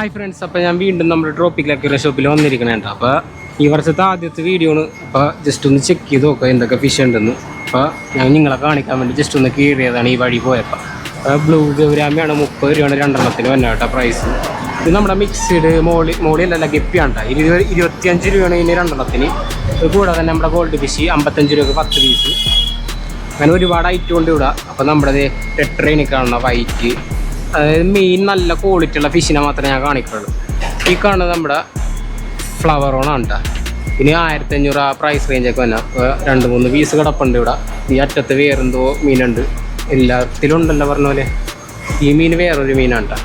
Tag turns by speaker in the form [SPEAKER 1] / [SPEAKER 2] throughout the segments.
[SPEAKER 1] Hi friends അപ്പോൾ ഞാൻ വീണ്ടും നമ്മുടെ ട്രോപ്പിക്കൽ അക്യൂറ ഷോപ്പിൽ വന്നിരിക്കണേണ്ട അപ്പോൾ ഈ വർഷത്തെ ആദ്യത്തെ വീഡിയോ ആണ് അപ്പോൾ ജസ്റ്റ് ഒന്ന് ചെക്ക് ചെയ്ത് നോക്കുക എന്തൊക്കെ ഫിഷ് ഉണ്ടെന്ന്. അപ്പോൾ ഞാൻ നിങ്ങളെ കാണിക്കാൻ വേണ്ടി ജസ്റ്റ് ഒന്ന് കീറിയതാണ് ഈ വഴി പോയപ്പോൾ ബ്ലൂ ഗൗരാമിയാണ് മുപ്പത് രൂപയാണ് രണ്ടെണ്ണത്തിന് വന്ന കേട്ടോ പ്രൈസ് ഇത് നമ്മുടെ മിക്സ്ഡ് മോളി മോളിയല്ല ഗപ്പിയാണ് ഇരുപത് ഇരുപത്തിയഞ്ച് രൂപയാണ് ഇതിന് രണ്ടെണ്ണത്തിന്. കൂടാതെ തന്നെ നമ്മുടെ ഗോൾഡ് ഫിഷ് അമ്പത്തഞ്ച് രൂപയ്ക്ക് പത്ത് പീസ് അങ്ങനെ ഒരുപാട് ഐറ്റം ഉണ്ട് ഇവിടെ. അപ്പോൾ നമ്മുടെ ടെട്രയിന് കാണുന്ന വൈറ്റ് അതായത് മെയിൻ നല്ല ക്വാളിറ്റി ഉള്ള ഫിഷിനെ മാത്രമേ ഞാൻ കാണിക്കുള്ളൂ. ഈ കാണുന്നത് നമ്മുടെ ഫ്ലവർ ഓണാണ് കേട്ടോ ഇനി ആയിരത്തി അഞ്ഞൂറ് ആ പ്രൈസ് റേഞ്ചൊക്കെ വന്നാൽ രണ്ട് മൂന്ന് പീസ് കിടപ്പുണ്ട് ഇവിടെ. ഈ അറ്റത്ത് വേറെന്തോ മീനുണ്ട്. എല്ലാത്തിലും ഉണ്ടല്ലോ പറഞ്ഞ പോലെ. ഈ മീൻ വേറൊരു മീനാണ് കേട്ടോ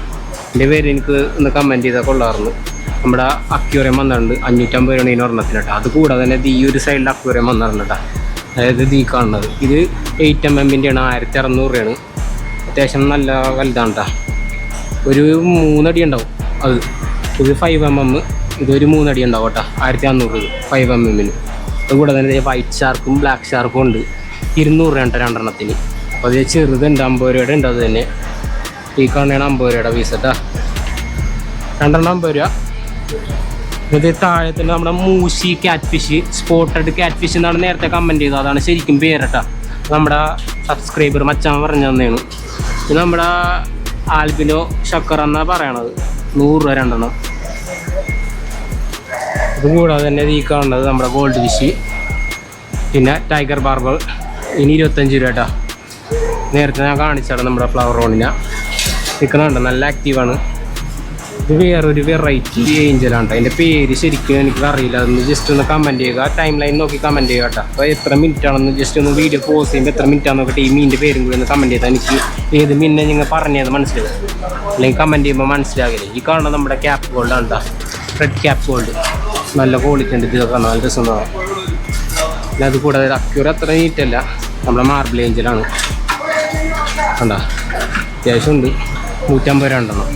[SPEAKER 1] എന്റെ പേര് എനിക്ക് ഒന്ന് കമന്റ് ചെയ്താൽ കൊള്ളാറുണ്ട് നമ്മുടെ അക്യൂറിയം വന്നിട്ടുണ്ട്. അഞ്ഞൂറ്റമ്പത് രൂപയാണ് ഇതിന് ഒരെണ്ണത്തിന് കേട്ടോ അത് കൂടാതെ തന്നെ ഈ ഒരു സൈഡിൽ അക്യൂറിയം വന്നിട്ടുണ്ട് കേട്ടോ അതായത് ഈ കാണുന്നത്. ഇത് എയ്റ്റ് എം എമ്മിന്റെയാണ് ആയിരത്തി അറുന്നൂറ് രൂപയാണ്. അത്യാവശ്യം നല്ല വലുതാണ് കേട്ടോ ഒരു മൂന്നടി ഉണ്ടാവും അത്. ഇത് ഫൈവ് എം എം ഇതൊരു മൂന്നടി ഉണ്ടാവും കേട്ടോ ആയിരത്തി അഞ്ഞൂറ് ഫൈവ് എം എമ്മിന് അതുകൂടെ തന്നെ വൈറ്റ് ഷാർക്കും ബ്ലാക്ക് ഷാർക്കും ഉണ്ട്. ഇരുന്നൂറ് രൂപ രണ്ടെണ്ണത്തിന്. അപ്പോൾ അത് ചെറുതുണ്ട് അമ്പത് രൂപയുടെ ഉണ്ട് അത് തന്നെ. ഈ കാണുന്നതാണ് അമ്പത് രൂപയുടെ പീസ് കേട്ടോ രണ്ടെണ്ണം അമ്പത് രൂപ. ഇത് താഴെ തന്നെ നമ്മുടെ മൂശി cat fish spotted cat fish എന്നാണ് നേരത്തെ കമന്റ് ചെയ്തത്. അതാണ് ശരിക്കും പേരട്ട. നമ്മുടെ സബ്സ്ക്രൈബർ മച്ചാൻ പറഞ്ഞു തന്നെയാണ് ഇത് നമ്മുടെ ആൽബിനോ ഷക്കർ എന്നാണ് പറയണത്. നൂറ് രൂപ രണ്ടെണ്ണം. ഇത് കൂടാതെ തന്നെ ഈ കാണുന്നത് നമ്മുടെ ഗോൾഡ് ഫിഷ് പിന്നെ ടൈഗർ ബാർബർ ഇനി ഇരുപത്തഞ്ച് രൂപ കേട്ടോ നേരത്തെ ഞാൻ കാണിച്ചാണ് നമ്മുടെ ഫ്ലവർ റോണിനെ നിൽക്കുന്നുണ്ട് നല്ല ആക്റ്റീവാണ് ഇത് വേറൊരു വെറൈറ്റി ഏഞ്ചലാണ് അതിന്റെ പേര് ശരിക്കും എനിക്ക് അറിയില്ല അതൊന്ന് ജസ്റ്റ് ഒന്ന് കമന്റ് ചെയ്യുക. ടൈം ലൈൻ നോക്കി കമന്റ് ചെയ്യുക കേട്ടോ അപ്പോൾ എത്ര മിനിറ്റ് ആണെന്ന് ജസ്റ്റ് ഒന്ന് വീഡിയോ പോസ് ചെയ്യുമ്പോൾ എത്ര മിനിറ്റ് ആണെന്ന് നോക്കട്ടെ ഈ മീനിന്റെ പേരും കൂടി ഒന്ന് കമന്റ് ചെയ്താൽ എനിക്ക് ഏത് മീനിനെ നിങ്ങൾ പറഞ്ഞത് മനസ്സിലാവും അല്ലെങ്കിൽ കമന്റ് ചെയ്യുമ്പോൾ മനസ്സിലാകില്ല? ഈ കാണുന്നത് നമ്മുടെ ക്യാപ്പ് ഗോൾഡ് ആണ് റെഡ് ക്യാപ്പ് ഗോൾഡ് നല്ല ക്വാളിറ്റി ഉണ്ട്. ഇതൊക്കെ നല്ല രസമാണ്. പിന്നെ അത് കൂടാതെ അക്യൂർ അത്ര നീറ്റല്ല നമ്മുടെ മാർബിൾ ഏഞ്ചലാണ് കണ്ടോ? അത്യാവശ്യം ഉണ്ട്. നൂറ്റമ്പത് രൂപ ഉണ്ടെണ്ണം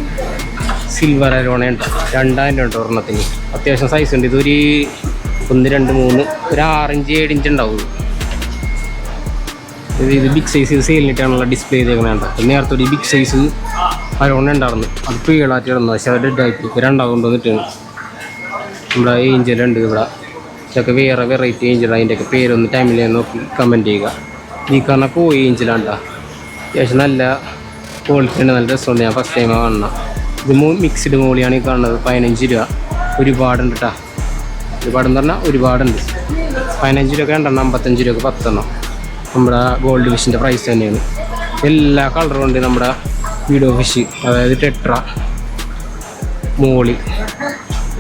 [SPEAKER 1] സിൽവർ അരോണ ഉണ്ട്. രണ്ടായിരം രൂപ ഉണ്ട് ഒരെണ്ണത്തിന്. അത്യാവശ്യം സൈസ് ഉണ്ട്. ഇതൊരു ഒന്ന് രണ്ട് മൂന്ന് ഒരു ആറിഞ്ച് ഏഴ് ഇഞ്ച് ഉണ്ടാവും ഇത് ഇത് ബിഗ് സൈസ് ഇത് സെയിലിനിട്ടാണുള്ള ഡിസ്പ്ലേ ചെയ്തേക്കണേണ്ട നേരത്തെ ഒരു ബിഗ് സൈസ് അരോണ ഉണ്ടായിരുന്നു. അത് പീളാറ്റി ഇടുന്നു പക്ഷെ അത് ഡെഡായിട്ട് ഇപ്പോൾ രണ്ടാവും കൊണ്ടുവന്നിട്ട് നമ്മുടെ ഏഞ്ചലുണ്ട് ഇവിടെ. ഇതൊക്കെ വേറെ വെറൈറ്റി ഏഞ്ചൽ അതിന്റെയൊക്കെ പേരൊന്ന് ടൈമിൽ നോക്കി കമന്റ് ചെയ്യുക. ഈ കാണുന്ന കോഴി ഏഞ്ചലാണ്ടാ അത്യാവശ്യം നല്ല ക്വാളിറ്റി ഉണ്ട്. നല്ല രസമുണ്ട്. ഞാൻ ഫസ്റ്റ് ടൈം കാണണം ഇത് മിക്സ്ഡ് മോളിയാണ് ഈ കാണുന്നത്. പതിനഞ്ച് രൂപ. ഒരുപാടുണ്ട് കേട്ടോ ഒരുപാടെന്ന് പറഞ്ഞാൽ ഒരുപാടുണ്ട്. പതിനഞ്ച് രൂപ രണ്ടെണ്ണം അമ്പത്തഞ്ച് രൂപ പത്തെണ്ണം. നമ്മുടെ ഗോൾഡ് ഫിഷിന്റെ പ്രൈസ് തന്നെയാണ്. എല്ലാ കളറും ഉണ്ട് നമ്മുടെ വീഡിയോ ഫിഷ് അതായത് tetra molly.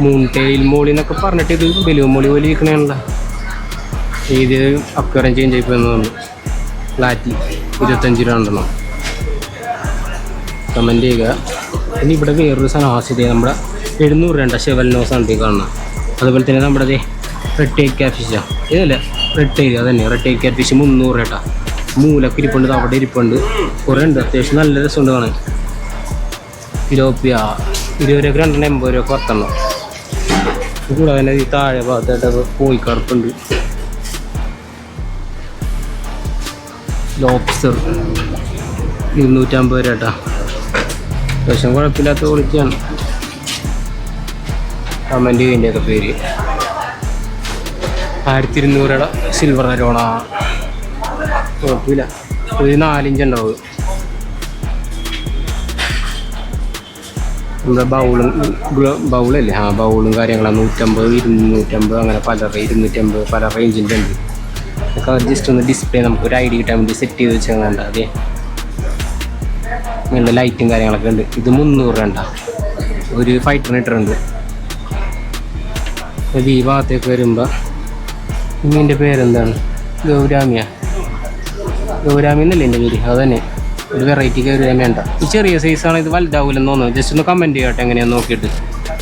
[SPEAKER 1] Moon tail molly എന്നൊക്കെ പറഞ്ഞിട്ട് ഇത് ബലൂൺ മോളി പോലെ ഇരിക്കണേണല്ലോ ഇത് അക്വറം ചേഞ്ച് ആയി തോന്നുന്നു. ഫ്ലാറ്റ് ഇരുപത്തഞ്ച് രൂപ ഉണ്ടെന്നോ കമന്റ് ചെയ്യുക. ഇനി ഇവിടെ വേറൊരു സാധനം ആസ്വദിക്കുക നമ്മുടെ എഴുന്നൂറ് രണ്ട ഷെവൽ നോസ് ആണ് കാണുന്നത് അതുപോലെ തന്നെ നമ്മുടെ റെഡ് ടേക്ക് ക്യാറ്റ് ഫിഷാണ് ഇതല്ല? റെഡ് ടേക്ക് അതന്നെ. റെഡ് ടേക്ക് ക്യാറ്റ് ഫിഷ് മുന്നൂറ് കേട്ടാ. മൂലൊക്കെ ഇരിപ്പുണ്ട് അവിടെ ഇരിപ്പുണ്ട്. കുറേ ഉണ്ട്. അത്യാവശ്യം നല്ല രസമുണ്ട് കാണാൻ. ഇരോപ്യ ഇരുപത് രൂപ രണ്ടെണ്ണം എൺപത് രൂപ പത്തെണ്ണം. കൂടാതെ തന്നെ ഈ താഴെ ഭാഗത്തായിട്ട് പോയി കറുപ്പുണ്ട്. ലോബ്സ്റ്റർ ഇരുന്നൂറ്റമ്പത് രൂപ അത്യാവശ്യം കുഴപ്പമില്ലാത്ത ക്വാളിറ്റിയാണ് കമന്റ് ഇതിന്റെയൊക്കെ പേര് ആയിരത്തി ഇരുന്നൂറ് സിൽവർ അരോണ കുഴപ്പമില്ല ഒരു നാലിഞ്ച് ഉണ്ടാവും. നമ്മുടെ ബൗളും ബൗളല്ലേ? ആ ബൗളും കാര്യങ്ങളാണ് നൂറ്റമ്പത് ഇരുന്നൂറ്റമ്പത് അങ്ങനെ പല ഇരുന്നൂറ്റമ്പത് പല റേഞ്ചിന്റെ ഉണ്ട്. അതൊക്കെ ജസ്റ്റ് ഒന്ന് ഡിസ്പ്ലേ നമുക്ക് ഒരു ഡി കിട്ടാൻ വേണ്ടി സെറ്റ് ചെയ്ത് വെച്ചാൽ വേണ്ട അതെ. ഇങ്ങനത്തെ ലൈറ്റും കാര്യങ്ങളൊക്കെ ഉണ്ട്. ഇത് മുന്നൂറ് രണ്ട. ഒരു ഫൈറ്റർ ഇട്ടിട്ടുണ്ട്. ഈ ഭാഗത്തേക്ക് വരുമ്പോൾ ഇതിന്റെ പേരെന്താണ്? ഗൗരാമിയ. ഗൗരാമി എന്നല്ലേ എന്റെ പേര്? അത് തന്നെ ഒരു വെറൈറ്റി ഗൗരാമി ഉണ്ട് ഈ ചെറിയ സൈസാണ് ഇത് വലുതാവില്ലെന്ന് തോന്നുന്നു. ജസ്റ്റ് ഒന്ന് കമന്റ് ചെയ്യട്ടെ എങ്ങനെയാണെന്ന് നോക്കിയിട്ട്.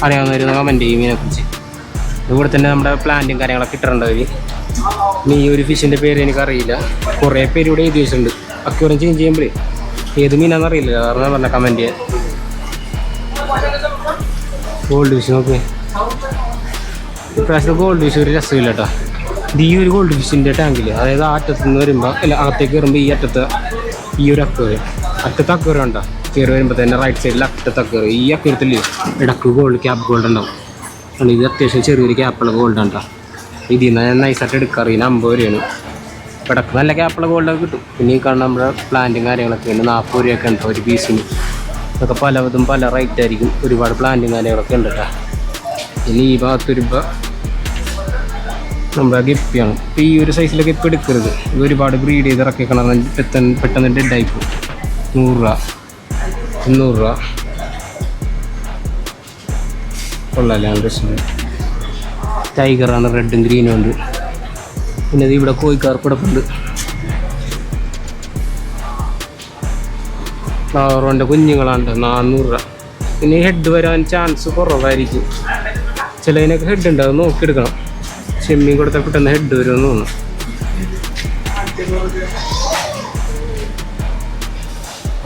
[SPEAKER 1] അറിയാവുന്നവർ കമന്റ് ചെയ്യും ഇതിനെക്കുറിച്ച്. ഇവിടെ തന്നെ നമ്മുടെ പ്ലാന്റും കാര്യങ്ങളൊക്കെ ഇട്ടിട്ടുണ്ട് അവർ ഇനി ഈ ഒരു ഫിഷിന്റെ പേര് എനിക്കറിയില്ല. കുറേ പേര് ഇവിടെ എഴുതി വെച്ചിട്ടുണ്ട്. അക്യൂറം ചേഞ്ച് ചെയ്യുമ്പോഴേ ഏത് മീനാന്ന് അറിയില്ല കാരണം പറഞ്ഞ കമന്റ് ഗോൾഡ് ഫിഷ് നോക്കി. ഇപ്രാവശ്യം ഗോൾഡ് ഫിഷ് ഒരു രസമില്ല കേട്ടോ ഇത് ഈ ഒരു ഗോൾഡ് ഫിഷിന്റെ ടാങ്കിൽ അതായത് ആ അറ്റത്ത് നിന്ന് വരുമ്പോൾ അല്ല അകത്തേക്ക് വരുമ്പോൾ ഈ അറ്റത്ത് ഈ ഒരു അക്കറ് അറ്റത്ത് അക്കറ ഉണ്ടോ കയറി വരുമ്പോൾ തന്നെ റൈറ്റ് സൈഡിൽ അറ്റത്ത് അക്കറ് ഈ അക്കരത്തിൽ ഇടയ്ക്ക് ഗോൾഡ് ക്യാപ് ഗോൾഡ് ഉണ്ടാവും. ഇത് അത്യാവശ്യം ചെറിയൊരു ക്യാപ്പുള്ള ഗോൾഡ് ആണ് ഇതിൽ നിന്ന് ഞാൻ നൈസായിട്ട് എടുക്കാറ്. ഈ അമ്പത് രൂപയാണ്. ഇടയ്ക്ക് നല്ല ക്യാപ്പുള്ള ഗോൾഡൊക്കെ കിട്ടും. പിന്നെ ഈ കാണുന്ന നമ്മുടെ പ്ലാന്റും കാര്യങ്ങളൊക്കെ ഉണ്ട്. നാൽപ്പത് രൂപയൊക്കെ ഉണ്ട് ഒരു പീസിന് ഇതൊക്കെ പലതും പല റേറ്റ് ആയിരിക്കും. ഒരുപാട് പ്ലാന്റും കാര്യങ്ങളൊക്കെ ഉണ്ട് കേട്ടോ ഇനി ഈ ഭാഗത്ത് വരുമ്പോൾ നമ്മുടെ ഗപ്പിയാണ്. ഇപ്പം ഈ ഒരു സൈസിലെ ഗപ്പി എടുക്കരുത്. ഇത് ഒരുപാട് ബ്രീഡ് ചെയ്ത് ഇറക്കിക്കണം പെട്ടെന്ന് പെട്ടെന്ന് ഡെഡായി പോകും നൂറ് രൂപ. മുന്നൂറ് രൂപ. നല്ല രസമുണ്ട് ടൈഗറാണ് റെഡും ഗ്രീനും ഉണ്ട്. പിന്നെ ഇത് ഇവിടെ കോഴിക്കാർപ്പിടപ്പുണ്ട് ഫ്ലവറോന്റെ കുഞ്ഞുങ്ങളാണ്ട് നാന്നൂറ് രൂപ. പിന്നെ ഹെഡ് വരാൻ ചാൻസ് കുറവായിരിക്കും. ചിലതിനൊക്കെ ഹെഡ് ഉണ്ട് അത് നോക്കിയെടുക്കണം. ചെമ്മീൻ കൊടുത്താൽ പെട്ടെന്ന് ഹെഡ് വരുമെന്ന് തോന്നുന്നു.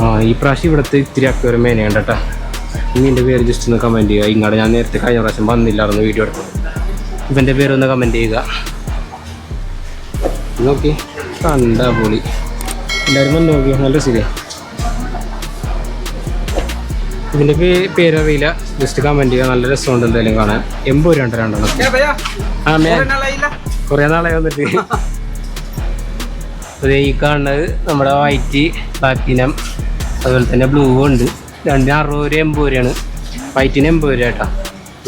[SPEAKER 1] ആ ഈ പ്രാവശ്യം ഇവിടുത്തെ ഇത്തിരി അക്വരെ മേനയുണ്ട് കേട്ടോ. ഇനിന്റെ പേര് ജസ്റ്റ് ഒന്ന് കമന്റ് ചെയ്യുക. ഇങ്ങോട്ട് ഞാൻ നേരത്തെ കഴിഞ്ഞ പ്രാവശ്യം വന്നില്ലായിരുന്നു വീഡിയോ എടുത്തു ഇവന്റെ പേരൊന്ന് കമന്റ് ചെയ്യുക. നോക്കി. കണ്ട പൊളി. എല്ലാവരും വന്ന് നോക്കി. നല്ല ശരിയാ ഇതിന്റെ പേരറിയില്ല. ജസ്റ്റ് കമന്റ് ചെയ്യുക നല്ല രസമുണ്ട് എന്തായാലും കാണാൻ. എൺപത് രൂപ രണ്ടെണ്ണം. ആ മേ കുറേ നാളായി വന്നിട്ട്. അത് ഈ കാണുന്നത് നമ്മുടെ വൈറ്റ് പ്ലാറ്റിനം അതുപോലെ തന്നെ ബ്ലൂ ഉണ്ട്. രണ്ടിന് അറുപത് രൂപ എൺപത് രൂപയാണ്. വൈറ്റിന് എൺപത് രൂപ കേട്ടോ.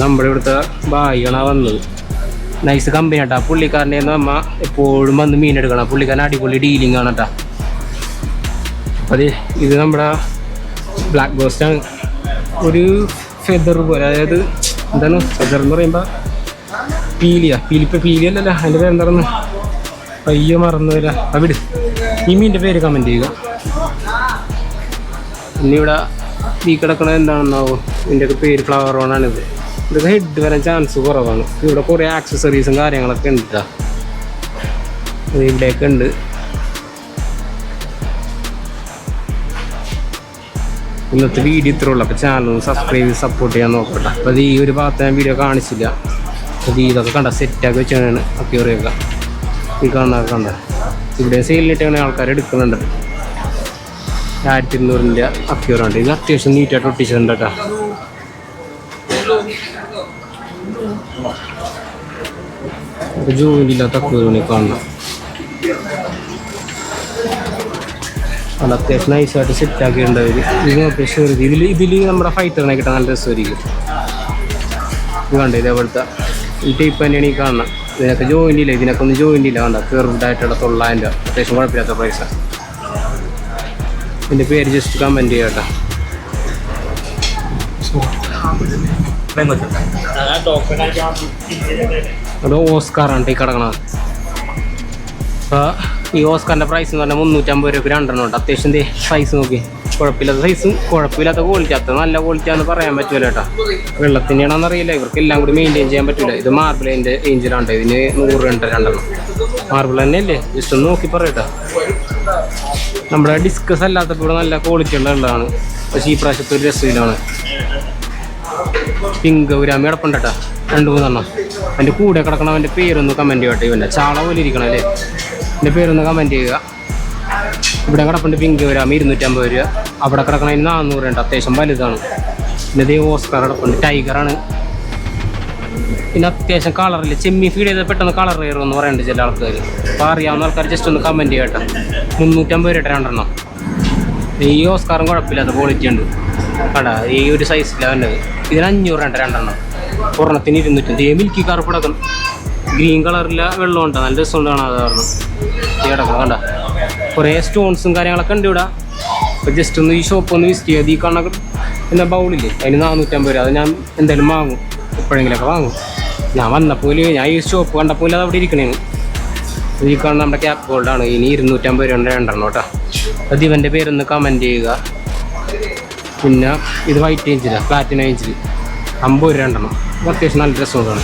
[SPEAKER 1] നമ്മുടെ ഇവിടുത്തെ ബായികളാ വന്നത്. നൈസ് കമ്പനി കേട്ടോ പുള്ളിക്കാരന്റെ അമ്മ എപ്പോഴും വന്ന് മീൻ എടുക്കണം. പുള്ളിക്കാരൻ അടിപൊളി ഡീലിംഗ് ആണ് കേട്ടോ അതെ ഇത് നമ്മുടെ ബ്ലാക്ക് ഗോസ്റ്റാണ് ഒരു ഫെദർ പോലെ. അതായത് എന്താണ്? ഫെദർ എന്ന് പറയുമ്പോൾ പീലിയ. പീലിപ്പ പീലി അല്ലല്ലോ അതിന്റെ പേര് എന്താണെന്ന് പയ്യ വരാ അവിടെ ഈ മീന്റെ പേര് കമന്റ് ചെയ്യുക. ഇനി ഇവിടെ ഈ കിടക്കണത് എന്താണെന്നാവോ? ഇതിന്റെയൊക്കെ പേര് ഫ്ലവർ ഓണാണിത് ഇതൊക്കെ ഹെഡ് വരാൻ ചാൻസ് കുറവാണ്. ഇവിടെ കുറേ ആക്സസറീസും കാര്യങ്ങളൊക്കെ ഉണ്ട് ഇവിടെയൊക്കെ ഉണ്ട്. ഇന്നത്തെ വീഡിയോ ഇത്രേ ഉള്ളൂ. അപ്പോൾ ചാനൽ സബ്സ്ക്രൈബ് ചെയ്ത് സപ്പോർട്ട് ചെയ്യാൻ നോക്കട്ടെ അപ്പോൾ ഈ ഒരു ഭാഗത്ത് ഞാൻ വീഡിയോ കാണിച്ചില്ല. അപ്പോൾ ഇതൊക്കെ കണ്ട സെറ്റാക്കി വെച്ചാണ് അക്യൂറിയൊക്കെ ഈ കാണുന്നതൊക്കെ കണ്ട. ഇവിടെ സെയിലിനിട്ടാണ് ആൾക്കാർ എടുക്കുന്നുണ്ട്. ആയിരത്തി ഇരുന്നൂറിന്റെ അക്യൂറുണ്ട് ഇത് അത്യാവശ്യം നീറ്റായിട്ട് ഒട്ടിച്ചിട്ടുണ്ട് കേട്ടോ ജോലി ഇല്ലാത്ത അക്യൂറിനെ കാണണം അത് അത്യാവശ്യം നൈസായിട്ട് സെറ്റ് ആക്കിയിട്ടുണ്ട് അവർ ഇത് നോക്കിയ ഷെറി ഇതിൽ ഇതിൽ നമ്മുടെ ഫൈറ്ററിനെ കിട്ടാൻ നല്ല രസമായിരിക്കും കണ്ടോ ഇതേപോലത്തെ ഈ ടൈപ്പ് തന്നെയാണ് ഈ കാണണം ഇതിനൊക്കെ ജോയിന്റ് ഇല്ല? ഇതിനൊക്കെ ഒന്നും ഇല്ല? കണ്ടോ കെർവ്ഡ് ആയിട്ടുള്ള തൊള്ളായിരം രൂപ. അത്യാവശ്യം കുഴപ്പമില്ലാത്ത പ്രൈസാണ് ഇതിന്റെ പേര് ജസ്റ്റ് കമന്റ് ചെയ്യാം കേട്ടോ. അത് ഓസ്കാറാണ് ഈ കിടക്കണത്. അപ്പോൾ ഈ ഓസ്കാറിന്റെ പ്രൈസ് എന്ന് പറഞ്ഞാൽ മുന്നൂറ്റമ്പത് രൂപ രണ്ടെണ്ണം ഉണ്ട്. അത്യാവശ്യം ദേ സൈസ് നോക്കി കുഴപ്പമില്ലാത്ത സൈസും കുഴപ്പമില്ലാത്ത ക്വാളിറ്റി അത്ര നല്ല ക്വാളിറ്റി ആണെന്ന് പറയാൻ പറ്റൂല കേട്ടോ. വെള്ളത്തിന്റെയാണെന്ന് അറിയില്ല ഇവർക്ക് എല്ലാം കൂടി മെയിന്റെയിൻ ചെയ്യാൻ പറ്റില്ല ഇത് മാർബിളിന്റെ ഏഞ്ചിലാണ് ഇതിന് നൂറ് രണ്ട് രണ്ടെണ്ണം. മാർബിൾ തന്നെ അല്ലേ ജസ്റ്റ് ഒന്ന് നോക്കി പറയട്ടോ നമ്മുടെ ഡിസ്കസ് അല്ലാത്തപ്പോൾ നല്ല ക്വാളിറ്റി ഉള്ള ഉള്ളതാണ് പക്ഷേ ഈ പ്രാവശ്യത്തെ ഒരു രസയിലാണ് പിങ്ക് ഗൗരാമി കേട്ടോ രണ്ട് മൂന്നെണ്ണം. അതിന്റെ കൂടെ കിടക്കണം അവന്റെ പേരൊന്ന് കമന്റ് ചെയ്യട്ടെ ഇവന്റെ. ചാള പോലെ ഇരിക്കണം അല്ലേ? എന്റെ പേരൊന്ന് കമന്റ് ചെയ്യുക. ഇവിടെ കിടപ്പുണ്ട് പിങ്ക് ഗൗരാമി ഇരുന്നൂറ്റമ്പത് രൂപ. അവിടെ കിടക്കണതിന് നാനൂറ് ഉണ്ട്. അത്യാവശ്യം വലുതാണ്. പിന്നെ ദേ ഓസ്കാർ കിടപ്പുണ്ട്. ടൈഗറാണ് പിന്നെ അത്യാവശ്യം കളറില്ല ചെമ്മി ഫീഡ് ചെയ്ത് പെട്ടെന്ന് കളർ കയറും എന്ന് പറയുന്നുണ്ട് ചില ആൾക്കാർ അപ്പോൾ അറിയാവുന്ന ആൾക്കാർ ജസ്റ്റ് ഒന്ന് കമന്റ് ചെയ്യട്ടെ മുന്നൂറ്റമ്പത് രൂപ രണ്ടെണ്ണം. ഈ ഓസ്കാറും കുഴപ്പമില്ലാത്ത ക്വാളിറ്റി ഉണ്ട്. കടാ ഈ ഒരു സൈസിലാണ് വേണ്ടത് ഇതിന് അഞ്ഞൂറ് രണ്ട് രണ്ടെണ്ണം. ഒരെണ്ണത്തിന് ഇരുന്നൂറ്റി മിൽക്കി കിടക്കണം ഗ്രീൻ കളറിലെ വെള്ളം ഉണ്ട്. നല്ല രസമുണ്ട് കാണാൻ അത് കാരണം ഈ കിടക്കണം കണ്ട. കുറേ സ്റ്റോൺസും കാര്യങ്ങളൊക്കെ ഉണ്ട് ഇവിടെ. അപ്പോൾ ജസ്റ്റ് ഒന്ന് ഈ ഷോപ്പ് ഒന്ന് വിസിറ്റ് ചെയ്യാതെ ഈ കണ്ണൊക്കെ എന്താ ബൗളില്ലേ അതിന് നാനൂറ്റമ്പത് രൂപ. അത് ഞാൻ എന്തായാലും വാങ്ങും. എപ്പോഴെങ്കിലൊക്കെ വാങ്ങും. ഞാൻ വന്നപ്പോൾ ഞാൻ ഈ ഷോപ്പ് കണ്ടപ്പോൾ അത് അവിടെ ഇരിക്കണേന്. ഈ കാണുന്ന നമ്മുടെ ക്യാപ് ഗോൾഡാണ് ഇനി ഇരുന്നൂറ്റമ്പത് രൂപ രണ്ടെണ്ണം കേട്ടോ. അത് ഇവന്റെ പേരൊന്ന് കമന്റ് ചെയ്യുക. പിന്നെ ഇത് വൈറ്റ് ഇഞ്ചിലാണ് പ്ലാറ്റിനം ഏഞ്ചിൽ അമ്പത് രൂപ രണ്ടെണ്ണം. അത്യാവശ്യം നല്ല രസമാണ്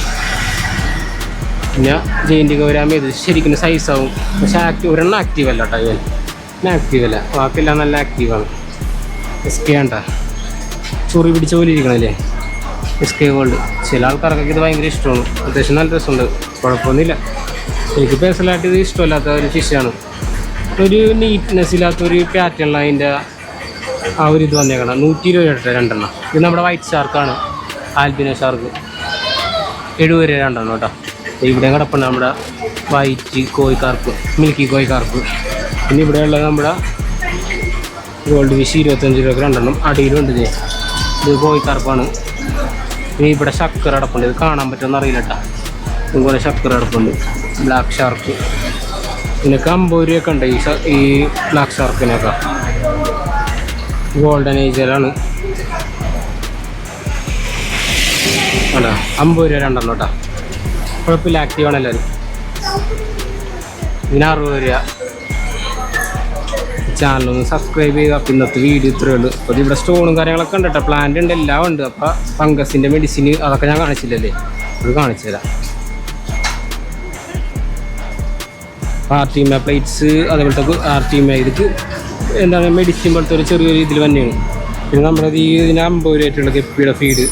[SPEAKER 1] പിന്നെ ജയിന്റെ ഗൗരാമ ഇത് ശരിക്കും സൈസാവും പക്ഷേ ആക്റ്റീവ് ഒരെണ്ണം ആക്റ്റീവ് അല്ല കേട്ടോ ഇവൻ ഞാൻ ആക്റ്റീവ് അല്ല. ബാക്കിയെല്ലാം നല്ല ആക്റ്റീവാണ് എസ് കെ ആണ്ട ചൊറി പിടിച്ച പോലെ ഇരിക്കണല്ലേ എസ് കെ ഗോൾഡ് ചില ആൾക്കാർക്ക് ഇത് ഭയങ്കര ഇഷ്ടമാണ്. അത്യാവശ്യം നല്ല രസമുണ്ട്. കുഴപ്പമൊന്നുമില്ല. എനിക്ക് പേഴ്സണലായിട്ട് ഇത് ഇഷ്ടമല്ലാത്ത ഒരു ഫിഷാണ് ഒരു നീറ്റ്നെസ് ഇല്ലാത്ത ഒരു പാറ്റേൺ അതിന്റെ ആ ഒരു ഇത് വന്നേക്കണം. നൂറ്റി ഇരുപത് രൂപ രണ്ടെണ്ണം. ഇത് നമ്മുടെ വൈറ്റ് ഷാർക്കാണ് ആൽബിനോ ഷാർക്ക് എഴുപത് രൂപ രണ്ടെണ്ണം കേട്ടോ. ഇവിടെ കിടപ്പുണ്ട് നമ്മുടെ വൈറ്റ് കോഴിക്കാർക്ക് മിൽക്കി കോഴിക്കാർക്ക് പിന്നെ ഇവിടെയുള്ളത് നമ്മുടെ ഗോൾഡ് ഫിഷ് ഇരുപത്തഞ്ച് രൂപ രണ്ടെണ്ണം അടിയിലുണ്ട് ഇത് ഇത് കോഴിക്കാർപ്പാണ്. പിന്നെ ഇവിടെ ശക്കര അടപ്പുണ്ട് ഇത് കാണാൻ പറ്റുമെന്ന് അറിയില്ല കേട്ടോ. ഇതുപോലെ ശക്കര അടപ്പുണ്ട് ബ്ലാക്ക് ഷാർക്ക് പിന്നെ അമ്പത് രൂപയൊക്കെ ഉണ്ട് ഈ ഈ ബ്ലാക്ക് ഷാർക്കിനൊക്കെ ഗോൾഡൻ ഏജിലാണ്. അല്ല അമ്പത് രൂപ രണ്ടെണ്ണം കേട്ടോ. കുഴപ്പമില്ല ആക്റ്റീവാണ് എല്ലാവരും. ഇതിന് അറുപത് രൂപ. ചാനലൊന്ന് സബ്സ്ക്രൈബ് ചെയ്യുക അപ്പം ഇന്നത്തെ വീഡിയോ ഇത്രയേ ഉള്ളൂ. അപ്പോൾ ഇവിടെ സ്റ്റോണും കാര്യങ്ങളൊക്കെ ഉണ്ട് കേട്ടോ. പ്ലാന്റ് ഉണ്ട് എല്ലാം ഉണ്ട്. അപ്പോൾ ഫംഗസിന്റെ മെഡിസിൻ അതൊക്കെ ഞാൻ കാണിച്ചില്ലല്ലേ? അത് കാണിച്ചു തരാം. ആർട്ടിമ പ്ലേറ്റ്സ് അതേപോലത്തെ ആർ ടി എം ഇതിക്ക് എന്താണ് മെഡിസിൻ പോലത്തെ ഒരു ചെറിയ രീതിയിൽ തന്നെയാണ് പിന്നെ നമ്മുടെ ഈ ഇതിന് അമ്പത് രൂപയായിട്ടുള്ള കെപ്പിയുടെ ഫീഡ്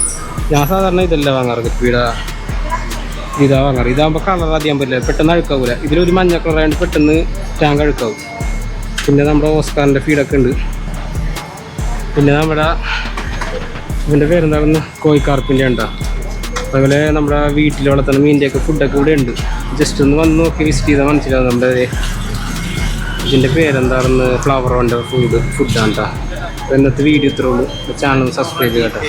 [SPEAKER 1] ഞാൻ സാധാരണ ഇതല്ല വാങ്ങാറ് കെപ്പിയുടെ ഇതാ വാങ്ങാറ്. ഇതാകുമ്പോൾ കളർ അധികം പറ്റില്ല പെട്ടെന്ന് അഴുക്കാവില്ല ഇതിലൊരു മഞ്ഞ കളറായതുകൊണ്ട് പെട്ടെന്ന് ടാങ്ക് അഴുക്കാവും. പിന്നെ നമ്മുടെ ഓസ്കാറിന്റെ ഫീഡൊക്കെ ഉണ്ട്. പിന്നെ നമ്മുടെ ഇതിന്റെ പേരെന്താണെന്ന്? കോഴിക്കാർപ്പിന്റെ ഉണ്ടോ. അതുപോലെ നമ്മുടെ വീട്ടിൽ വളർത്തുന്ന മീനിന്റെയൊക്കെ ഫുഡൊക്കെ ഇവിടെ ഉണ്ട് ജസ്റ്റ് ഒന്ന് വന്ന് നോക്കി വിസിറ്റ് ചെയ്താൽ മനസ്സിലാവും നമ്മുടെ ഇതിന്റെ പേരെന്താണെന്ന് ഫ്ലവർ കൊണ്ട് ഫുഡ് ഫുഡാണ് കേട്ടോ ഇന്നത്തെ വീഡിയോ ഇത്രയുള്ളൂ ചാനൽ സബ്സ്ക്രൈബ് ചെയ്യട്ടെ